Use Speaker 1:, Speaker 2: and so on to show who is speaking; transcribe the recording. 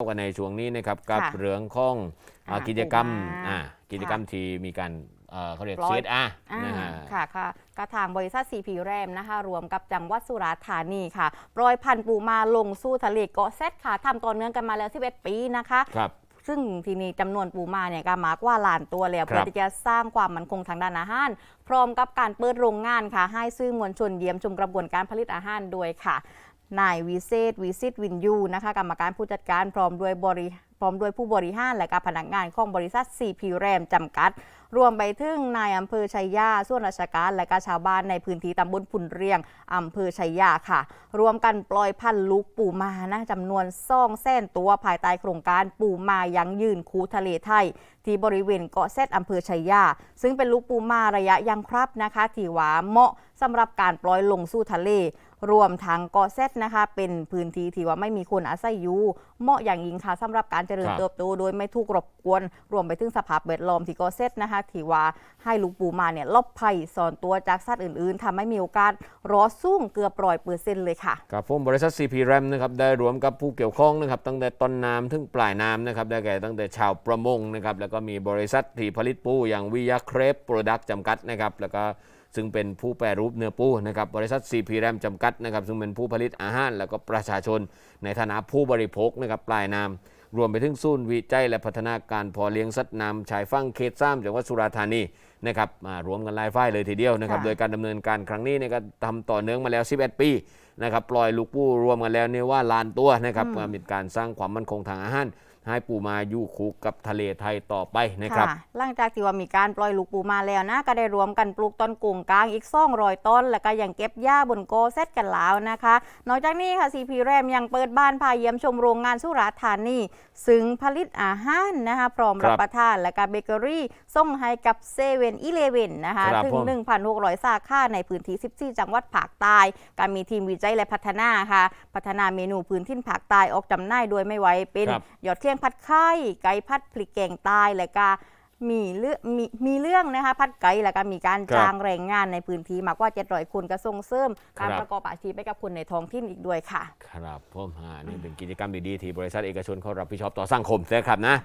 Speaker 1: กันในช่วงนี้นะครับกับ
Speaker 2: ค่ะ
Speaker 1: เรื่องของอ่า
Speaker 2: อ่า
Speaker 1: กิจกรรม
Speaker 2: ปลูกมา
Speaker 1: อ่ากิจกรรมที่มีการเอ่อเขาเรียก
Speaker 2: ปล่อย
Speaker 1: CSR
Speaker 2: อ่า
Speaker 1: นะฮะ
Speaker 2: ค่ะค่ะกระทางบริษัท CP แรมนะคะรวมกับจังหวัดสุราษฎร์ธานีค่ะปล่อยพันธุ์ปูมาลงสู่ทะเลเกาะเซตค่ะทำต่อเนื่องกันมาแล้ว11ปีนะคะ
Speaker 1: ครับ
Speaker 2: ซึ่งทีนี้จำนวนปูมาเนี่ยก็มากกว่าล้านตัวแล้ว
Speaker 1: ครับ
Speaker 2: เพื่อที่จะสร้างความมั่นคงทางด้านอาหาร พร้อมกับการเปิดโรงงานค่ะ ให้ซื่อมวลชนเยี่ยมชมกระบวนการผลิตอาหารด้วยค่ะ นายวิเศษวิสิตวินยูนะคะกรรมการผู้จัดการพร้อมด้วยบริพร้อมด้วยผู้บริหารและก็พนักงานของบริษัท CP แรมจำกัดรวมไปถึงนายอำเภอชัยยาส่วนราชการและก็ชาวบ้านในพื้นที่ตำบลพุนเรียงอำเภอชัยยาค่ะ รวมกันปล่อยพันธุ์ลูกปูมานะจำนวนซ่องแส้นตัวภายใต้โครงการปูมายังยืนคูทะเลไทย ที่บริเวณเกาะเซตอำเภอชัยยา ซึ่งเป็นลูกปูมาระยะยังครับนะคะที่ว่าเหมาะสำหรับการปล่อยลงสู่ทะเลรวมทั้งเกาะเซตนะคะเป็นพื้นที่ที่ว่าไม่มีคนอาศัยอยู่เหมาะอย่างยิ่งค่ะสำหรับการเจริญ
Speaker 1: ครับ
Speaker 2: เติบโตโดยไม่ถูกรบกวน รวมไปถึงสภาพแวดล้อมที่เกาะเซตนะคะที่ว่าให้ลูกปูมาเนี่ยลบภัยสอนตัวจากสัตว์อื่นๆทำให้มีโอกาสรอสู้เกือบร้อยเปอร์เซ็นต์เลยค่ะ
Speaker 1: กับผมบริษัท CP RAM นะครับได้รวมกับผู้เกี่ยวข้องนะครับตั้งแต่ต้นน้ำถึงปลายน้ำนะครับได้แก่ตั้งแต่ชาวประมงนะครับแล้วก็มีบริษัทที่ผลิตปูอย่างวิยาเครปโปรดักต์จำกัดนะครับแล้วก็ซึ่งเป็นผู้แปรรูปเนื้อปูนะครับบริษัท CP RAM จำกัดนะครับซึ่งเป็นผู้ผลิตอาหาร แล้วก็ประชาชนในฐานะผู้บริโภคนะครับปลายน้ำ รวมไปถึงศูนย์วิจัยและพัฒนาการพอเลี้ยงสัตว์น้ำชายฝั่งเขตซ้ำจังหวัดสุราษฎร์ธานีนะครับมารวมกันหลายฝ่ายเลยทีเดียวนะครับ
Speaker 2: ค่ะ
Speaker 1: โดยการดำเนินการครั้งนี้เนี่ยก็ทำต่อเนื่องมาแล้ว 11 ปีนะครับปล่อยลูกปูรวมกันแล้วเนี่ยว่าล้านตัวนะครับ
Speaker 2: อืม
Speaker 1: มาเป็นการสร้างความมั่นคงทางอาหารให้ปูมาอยู่คู่กับทะเลไทยต่อไปนะครับ
Speaker 2: ค่ะหลังจากที่ว่ามีการปล่อยลูกปูมาแล้วนะก็ได้รวมกันปลูกต้นกุ่งกลางอีกซ่องรอยต้น แล้วก็ยังเก็บหญ้าบนโกเซตกันแล้วนะคะ นอกจากนี้ค่ะ CP แรมยังเปิดบ้านพาเยี่ยมชมโรงงานสุราษฎร์ธานีซึ่งผลิตอาหารนะคะพร้อม
Speaker 1: ครับ
Speaker 2: รับ ประทานและก็เบเกอรี่ส่งให้กับเซเว่นอีเลเวนนะคะ
Speaker 1: ครับ
Speaker 2: ถึง
Speaker 1: ผม
Speaker 2: 1,600 สาขาในพื้นที่ 14 จังหวัดภาคใต้การมีทีมวิจัยและพัฒนาค่ะ พัฒนาเมนูพื้นที่ภาคใต้ออกจำหน่ายโดยไม่ไหวเป็น
Speaker 1: ครับ
Speaker 2: ยอดเที่ยงผัดไข่ไก่ผัดพริกแกงใต้และก็มีเรื่องมีมีเรื่องนะคะผัดไก่แล้วก็มีการ
Speaker 1: ครับ
Speaker 2: จ้างแรงงานในพื้นที่มากกว่า700คนก็ส่งเสริมการ
Speaker 1: ครับ
Speaker 2: ประกอบอาชีพให้กับคนในท้องถิ่นอีกด้วยค่ะ
Speaker 1: ครับผมอ่านี่เป็นกิจกรรมดีๆ ที่บริษัทเอกชนเขารับผิดชอบต่อสังคมนะครับนะ